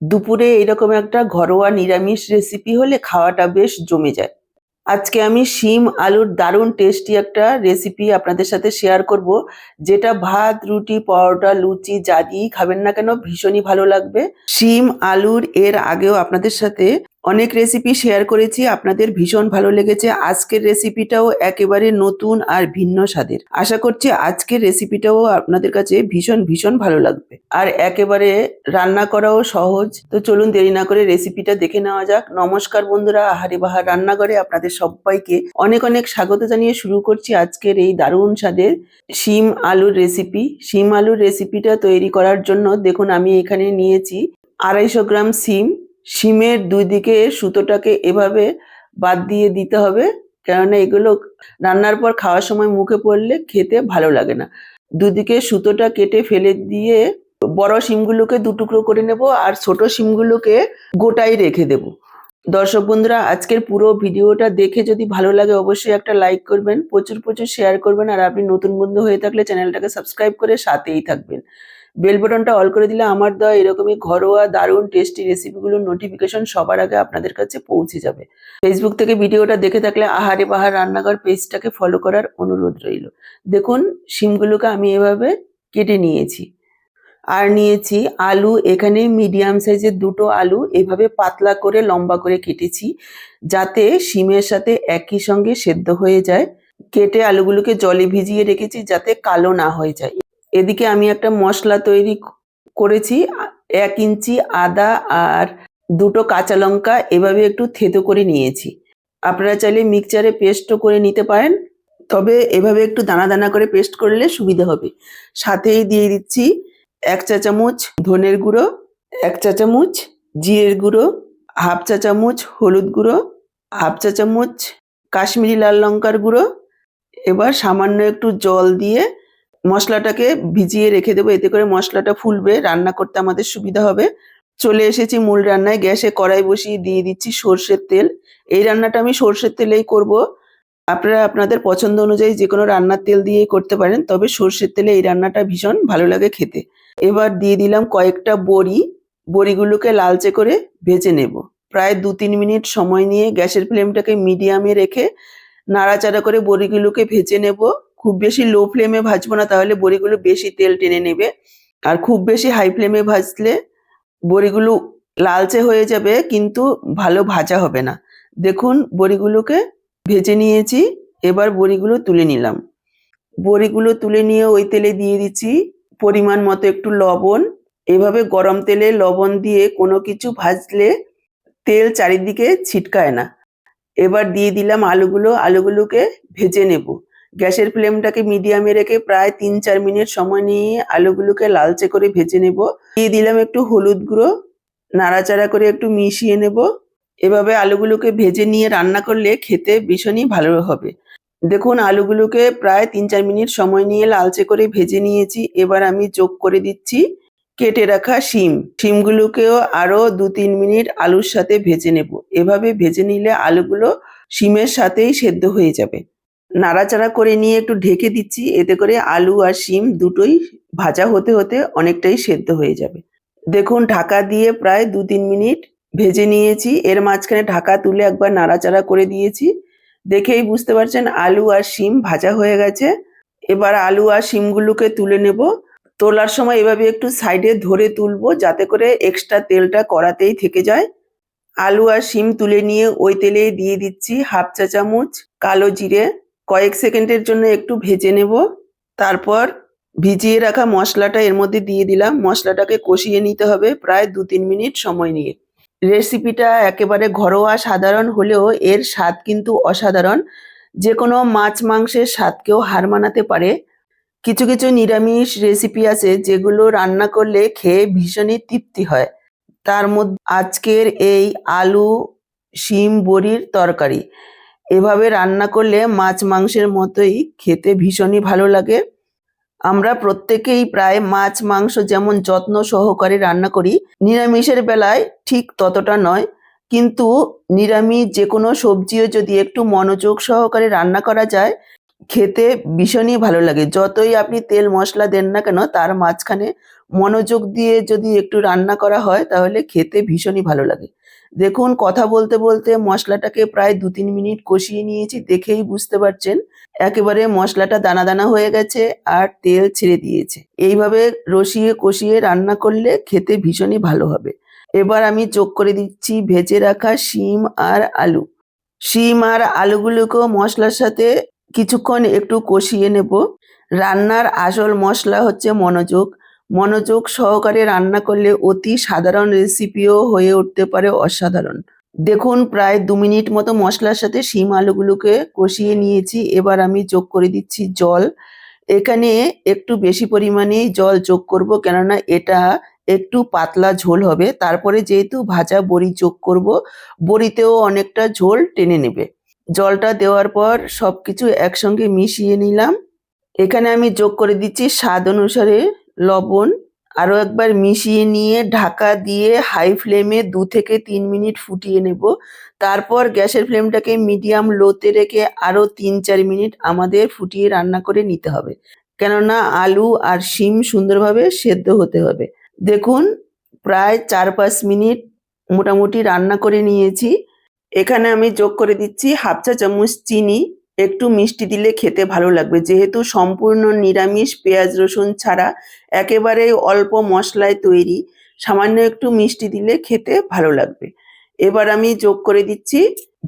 দুপুরে এরকম একটা ঘরোয়া নিরামিষ রেসিপি হলে খাওয়াটা বেশ জমে যায়। আজকে আমি শিম, আলুর দারুণ টেস্টি একটা রেসিপি আপনাদের সাথে শেয়ার করব, যেটা ভাত, রুটি, পরোটা, লুচি যা দিয়েই খাবেন না কেন ভীষণই ভালো লাগবে। শিম, আলুর এর আগেও আপনাদের সাথে অনেক রেসিপি শেয়ার করেছি, আপনাদের ভীষণ ভালো লেগেছে। আজকের রেসিপিটাও একেবারে নতুন আর ভিন্ন স্বাদের। আশা করছি আজকের রেসিপিটাও আপনাদের কাছে ভীষণ ভীষণ ভালো লাগবে। আর একেবারে রান্না করাও সহজ। তো চলুন দেরি না করে রেসিপিটা দেখে নেওয়া যাক। নমস্কার বন্ধুরা, আহারি বাহার রান্নাঘরে আপনাদের সবাইকে অনেক অনেক স্বাগত জানিয়ে শুরু করছি আজকের এই দারুণ স্বাদের শিম আলুর রেসিপি শিম আলুর রেসিপিটা তৈরি করার জন্য দেখুন আমি এখানে নিয়েছি আড়াইশো গ্রাম সিম শিমের দুই দিকে সুতোটাকে এভাবে বাদ দিয়ে দিতে হবে। কেননা এগুলো রান্নার পর খাওয়ার সময় মুখে পড়লে খেতে ভালো লাগে না। দুদিকে সুতোটা কেটে ফেলে দিয়ে বড় শিমগুলোকে দু টুকরো করে নেব আর ছোট শিমগুলোকে গোটাই রেখে দেব। দর্শক বন্ধুরা, আজকের পুরো ভিডিওটা দেখে যদি ভালো লাগে অবশ্যই একটা লাইক করবেন, প্রচুর প্রচুর শেয়ার করবেন আর আপনি নতুন বন্ধু হয়ে থাকলে চ্যানেলটাকে সাবস্ক্রাইব করে সাথেই থাকবেন। বেল বাটনটা অল করে দিলে আমার দেওয়া এরকমই ঘরোয়া, দারুণ টেস্টি রেসিপিগুলোর নোটিফিকেশন সবার আগে আপনাদের কাছে পৌঁছে যাবে। ফেসবুক থেকে ভিডিওটা দেখে থাকলে আহারে বাহার রান্নাঘর পেজটাকে ফলো করার অনুরোধ রইল। দেখুন শিমগুলোকে আমি এভাবে কেটে নিয়েছি। আর নিয়েছি আলু, এখানে মিডিয়াম সাইজের দুটো আলু, এভাবে পাতলা করে, লম্বা করে কেটেছি, যাতে শিমের সাথে একই সঙ্গে সেদ্ধ হয়ে যায়। কেটে আলুগুলোকে জলে ভিজিয়ে রেখেছি যাতে কালো না হয়ে যায়। এদিকে আমি একটা মশলা তৈরি করেছি, এক ইঞ্চি আদা আর দুটো কাঁচা লঙ্কা, এভাবে একটু থেতো করে নিয়েছি। আপনারা চাইলে মিক্সচারে পেস্টও করে নিতে পারেন, তবে এভাবে একটু দানা দানা করে পেস্ট করলে সুবিধা হবে। সাথেই দিয়ে দিচ্ছি এক চা চামচ ধনের গুঁড়ো, এক চা চামচ জিরের গুঁড়ো, হাফ চা চামচ হলুদ গুঁড়ো, হাফ চা চামচ কাশ্মীরি লাল লঙ্কার গুঁড়ো। এবার সামান্য একটু জল দিয়ে মশলাটাকে ভিজিয়ে রেখে দেবো। এতে করে মশলাটা ফুলবে, রান্না করতে আমাদের সুবিধা হবে। চলে এসেছি মূল রান্নায়। গ্যাসে কড়াই বসিয়ে দিয়ে দিচ্ছি সর্ষের তেল। এই রান্নাটা আমি সর্ষের তেলেই করব। আপনারা আপনাদের পছন্দ অনুযায়ী যে কোনো রান্নার তেল দিয়েই করতে পারেন, তবে সর্ষের তেলে এই রান্নাটা ভীষণ ভালো লাগে খেতে। এবার দিয়ে দিলাম কয়েকটা বড়ি। বড়িগুলোকে লালচে করে ভেজে নেব। প্রায় দু তিন মিনিট সময় নিয়ে গ্যাসের ফ্লেমটাকে মিডিয়ামে রেখে নাড়াচাড়া করে বড়িগুলোকে ভেজে নেব। খুব বেশি লো ফ্লেমে ভাজবো না, তাহলে বড়িগুলো বেশি তেল টেনে নেবে। আর খুব বেশি হাই ফ্লেমে ভাজলে বড়িগুলো লালচে হয়ে যাবে, কিন্তু ভালো ভাজা হবে না। দেখুন, বড়িগুলোকে ভেজে নিয়েছি, এবার বড়িগুলো তুলে নিলাম। বড়িগুলো তুলে নিয়ে ওই তেলে দিয়ে দিচ্ছি পরিমাণ মতো একটু লবণ। এভাবে গরম তেলে লবণ দিয়ে কোনো কিছু ভাজলে তেল চারিদিকে ছিটকায় না। এবার দিয়ে দিলাম আলুগুলো, আলুগুলোকে ভেজে নেব। গ্যাসের ফ্লেমটাকে মিডিয়ামে রেখে প্রায় তিন চার মিনিট সময় নিয়ে আলুগুলোকে লালচে করে ভেজে নেব। দিয়ে দিলাম একটু হলুদ গুঁড়ো, নাড়াচাড়া করে একটু মিশিয়ে নেব। এভাবে আলুগুলোকে ভেজে নিয়ে রান্না করলে খেতে ভীষণই ভালো হবে। দেখুন, আলুগুলোকে প্রায় তিন চার মিনিট সময় নিয়ে লালচে করে ভেজে নিয়েছি। এবার আমি যোগ করে দিচ্ছি কেটে রাখা শিম। শিমগুলোকেও আরও দু তিন মিনিট আলুর সাথে ভেজে নেব। এভাবে ভেজে নিলে আলুগুলো শিমের সাথেই সেদ্ধ হয়ে যাবে। নাড়াচাড়া করে নিয়ে একটু ঢেকে দিচ্ছি। এতে করে আলু আর শিম দুটোই ভাজা হতে হতে অনেকটাই সেদ্ধ হয়ে যাবে। দেখুন, ঢাকা দিয়ে প্রায় দু তিন মিনিট ভেজে নিয়েছি। এর মাঝখানে ঢাকা তুলে একবার নাড়াচাড়া করে দিয়েছি। দেখেই বুঝতে পারছেন, আলু আর শিম ভাজা হয়ে গেছে। এবার আলু আর শিমগুলোকে তুলে নেব। তোলার সময় এভাবে একটু সাইডে ধরে তুলবো, যাতে করে এক্সট্রা তেলটা কড়াতেই থেকে যায়। আলু আর শিম তুলে নিয়ে ওই তেলেই দিয়ে দিচ্ছি হাফ চা চামচ কালো জিরে। কয়েক সেকেন্ডের জন্য একটু ভেজে নেব। তারপর ভিজিয়ে রাখা মশলাটা এর মধ্যে দিয়ে দিলাম। মশলাটাকে কষিয়ে নিতে হবে প্রায় দু তিন মিনিট সময় নিয়ে। রেসিপিটা একেবারে ঘরোয়া সাধারণ হলেও এর স্বাদ কিন্তু অসাধারণ। যে কোনো মাছ মাংসের স্বাদকেও হার মানাতে পারে। কিছু কিছু নিরামিষ রেসিপি আছে যেগুলো রান্না করলে খেয়ে ভীষণই তৃপ্তি হয়। তার মধ্যে আজকের এই আলু, শিম, বড়ির তরকারি। এভাবে রান্না করলে মাছ মাংসের মতোই খেতে ভীষণই ভালো লাগে। আমরা প্রত্যেকেই প্রায় মাছ মাংস যেমন যত্ন সহকারে রান্না করি, নিরামিষের বেলায় ঠিক ততটা নয়। কিন্তু নিরামিষ যে কোনো সবজিও যদি একটু মনোযোগ সহকারে রান্না করা যায়, খেতে ভীষণই ভালো লাগে। যতই আপনি তেল মশলা দেন না কেন, তার মাঝখানে মনোযোগ দিয়ে যদি একটু রান্না করা হয়, তাহলে খেতে ভীষণই ভালো লাগে। দেখুন, কথা বলতে বলতে মশলাটাকে প্রায় দু তিন মিনিট কষিয়ে নিয়েছি, দেখেই বুঝতে পারছেন। একেবারে মশলাটা দানা দানা হয়ে গেছে আর তেল ছেড়ে দিয়েছে। এইভাবে রসিয়ে কষিয়ে রান্না করলে খেতে ভীষণই ভালো হবে। এবার আমি যোগ করে দিচ্ছি ভেজে রাখা শিম আর আলু। শিম আর আলুগুলোকেও মশলার সাথে কিছুক্ষণ একটু কষিয়ে নেব। রান্নার আসল মশলা হচ্ছে মনোযোগ। মনোযোগ সহকারে রান্না করলে অতি সাধারণ রেসিপিও হয়ে উঠতে পারে অসাধারণ। দেখুন, প্রায় দু মিনিট মতো মশলার সাথে শিম আলুগুলোকে কষিয়ে নিয়েছি। এবার আমি যোগ করে দিচ্ছি জল। এখানে একটু বেশি পরিমাণেই জল যোগ করব, কেননা এটা একটু পাতলা ঝোল হবে। তারপরে যেহেতু ভাজা বড়ি যোগ করব, বড়িতেও অনেকটা ঝোল টেনে নেবে। জলটা দেওয়ার পর সব কিছু একসঙ্গে মিশিয়ে নিলাম। এখানে আমি যোগ করে দিচ্ছি স্বাদ অনুসারে লবণ আরও একবার মিশিয়ে নিয়ে ঢাকা দিয়ে হাই ফ্লেমে দু থেকে তিন মিনিট ফুটিয়ে নেব। তারপর গ্যাসের ফ্লেমটাকে মিডিয়াম লোতে রেখে আরও তিন চার মিনিট আমাদের ফুটিয়ে রান্না করে নিতে হবে। কেননা আলু আর শিম সুন্দরভাবে সেদ্ধ হতে হবে। দেখুন, প্রায় চার পাঁচ মিনিট মোটামুটি রান্না করে নিয়েছি। এখানে আমি যোগ করে দিচ্ছি হাফ চা চামচ চিনি। একটু মিষ্টি দিলে খেতে ভালো লাগবে। যেহেতু সম্পূর্ণ নিরামিষ, পেঁয়াজ, রসুন ছাড়া একেবারে অল্প মশলায় তৈরি, সামান্য একটু মিষ্টি দিলে খেতে ভালো লাগবে। এবার আমি যোগ করে দিচ্ছি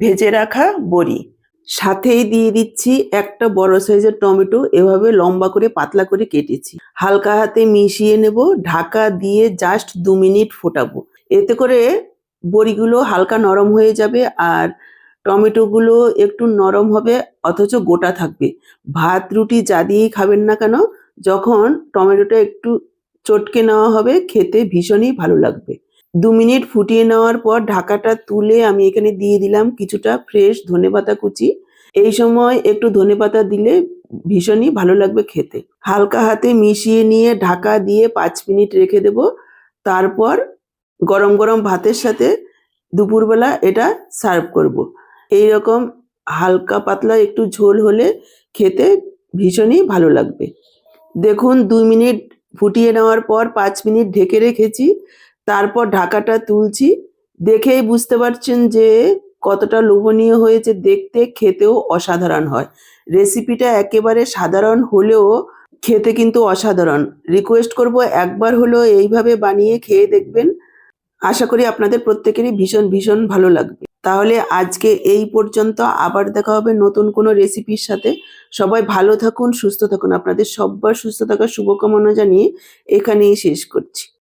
ভেজে রাখা বড়ি। সাথেই দিয়ে দিচ্ছি একটা বড় সাইজের টমেটো, এভাবে লম্বা করে পাতলা করে কেটেছি। হালকা হাতে মিশিয়ে নেব, ঢাকা দিয়ে জাস্ট দু মিনিট ফোটাবো। এতে করে বড়িগুলো হালকা নরম হয়ে যাবে আর টমেটোগুলো একটু নরম হবে, অথচ গোটা থাকবে। ভাত, রুটি যা দিয়েই খাবেন না কেন, যখন টমেটোটা একটু চটকে নেওয়া হবে, খেতে ভীষণই ভালো লাগবে। দু মিনিট ফুটিয়ে নেওয়ার পর ঢাকাটা তুলে আমি এখানে দিয়ে দিলাম কিছুটা ফ্রেশ ধনেপাতা কুচি। এই সময় একটু ধনেপাতা দিলে ভীষণই ভালো লাগবে খেতে। হালকা হাতে মিশিয়ে নিয়ে ঢাকা দিয়ে পাঁচ মিনিট রেখে দেব। তারপর গরম গরম ভাতের সাথে দুপুরবেলা এটা সার্ভ করব। এই রকম হালকা পাতলা একটু ঝোল হলে খেতে ভীষণই ভালো লাগবে। দেখুন দুই মিনিট ফুটিয়ে নেওয়ার পর পাঁচ মিনিট ঢেকে রেখেছি, তারপর ঢাকাটা তুলছি। দেখেই বুঝতে পারছেন যে কতটা লোভনীয় হয়েছে দেখতে, খেতেও অসাধারণ হয়। রেসিপিটা একেবারে সাধারণ হলেও খেতে কিন্তু অসাধারণ। রিকোয়েস্ট করব একবার হলেও এইভাবে বানিয়ে খেয়ে দেখবেন। আশা করি আপনাদের প্রত্যেকেরই ভীষণ ভীষণ ভালো লাগবে। তাহলে আজকে এই পর্যন্ত। আবার দেখা হবে নতুন কোনো রেসিপির সাথে। সবাই ভালো থাকুন, সুস্থ থাকুন। আপনাদের সব্বার সুস্থ থাকার শুভকামনা জানিয়ে এখানেই শেষ করছি।